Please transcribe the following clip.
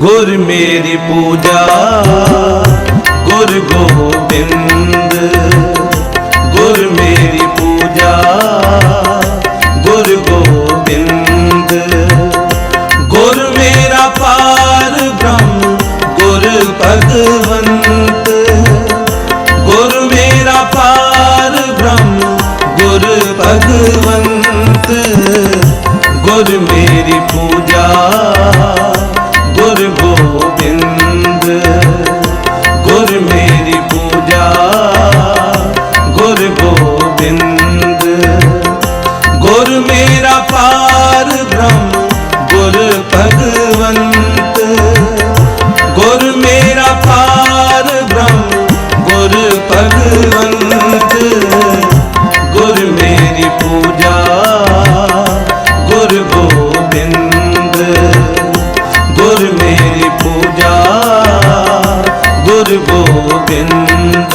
ਗੁਰ ਮੇਰੀ ਪੂਜਾ, ਗੁਰ ਗੋਬਿੰਦ। ਗੁਰ ਮੇਰੀ ਪੂਜਾ, ਗੁਰ ਗੋਬਿੰਦ। ਗੁਰ ਮੇਰਾ ਪਾਰ ਬ੍ਰਹਮ, ਗੁਰ ਭਗਵੰਤ। ਗੁਰ ਮੇਰਾ ਪਾਰ ਬ੍ਰਹਮ, ਗੁਰ ਭਗਵੰਤ। ਗੁਰ ਮੇਰੀ ਪੂਜਾ ਗੁਰ ਮੇਰਾ ਪਾਰ ਬ੍ਰਹਮ ਗੁਰ ਭਗਵੰਤ ਗੁਰ ਮੇਰਾ ਪਾਰ ਬ੍ਰਹਮ ਗੁਰ ਭਗਵੰਤ ਗੁਰ ਮੇਰੀ ਪੂਜਾ ਗੁਰ ਗੋਬਿੰਦ ਗੁਰ ਮੇਰੀ ਪੂਜਾ ਗੁਰ ਗੋਬਿੰਦ